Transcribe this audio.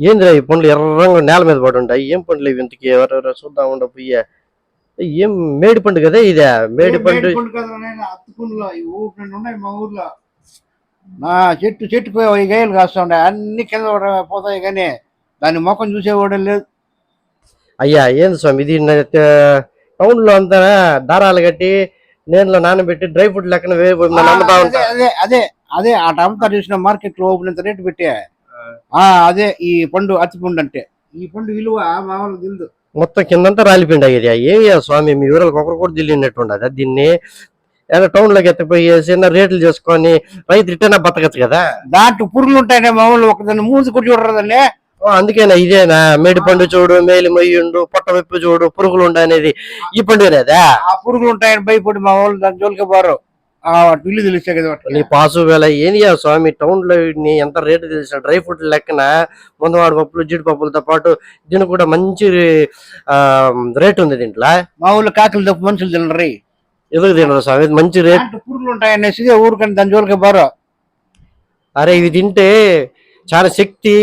ఏందిరా ఈ పండ్లు ఎర్రంగా నేల మీద పడి ఉంటాయి? ఏం పండ్లు ఇవి ఇంతకి? ఎవరెవరో చూద్దాం ఉండ పోయి ఏం మేడి పండు కదా ఇదే? మేడి పండు నా చెట్టు చెట్టుకు ఈ గేయలు కాస్తా ఉన్నాయి అన్ని కింద పోతాయి కానీ దాని ముఖం చూసేవాడు లేదు. అయ్యా ఏంది స్వామి? ఇది టౌన్లో అంతా దారాలు కట్టి నేనులో నానబెట్టి డ్రై ఫ్రూట్ లెక్కన అమ్ముతా అదే ఉంటా అదే అదే అదే ఆ టంతా చూసిన మార్కెట్లో ఓపెన్ ఇంత రేటు పెట్టి. అదే ఈ పండు అత్తి పండు అంటే ఈ పండు విలువ మామూలు తెలుదు మొత్తం కిందంతా రాలిపోయింది అయ్యేది. ఏమయ్యా స్వామి? మీ ఊరికి ఒకరు కూడా తెలియనట్టు ఉండదు? దీన్ని ఏదో టౌన్లోకి ఎత్తిపోయి చిన్న రేట్లు చేసుకొని రైతు రిటర్న్ బతకచ్చు కదా? దాంట్లో పురుగులు ఉంటాయనే మామూలు ఒకదాన్ని మూసి కొట్టి చూడరదండి. ఓ, అందుకేనా ఇదేనా? మేడి పండు చూడు మేలి మొయ్యుండు పొట్ట వెప్పు చూడు పురుగులు ఉండు అనేది ఈ పండు అనేదా ఆ పురుగులు ఉంటాయని భయపడి మా వాళ్ళు దాని జోలికి పోరు. కదా వాటికి. నీ పాసు వేళ ఏందియా స్వామి? టౌన్లో వీటిని ఎంత రేటు తెలిసిన డ్రై ఫ్రూట్ లెక్కన ముందవాడి పప్పులు జీడిపప్పులతో పాటు దీనికి కూడా మంచి ఆ, రేట్ ఉంది దీంట్లో. మా ఊళ్ళో కాకులు తప్ప మనుషులు తినరు ఎదుగు తినరు స్వామి? ఇది మంచి రేట్. పురుగులు ఉంటాయనేసి ఊరికని దాని జోలికి పోరు. అరే ఇవి తింటే చాలా శక్తి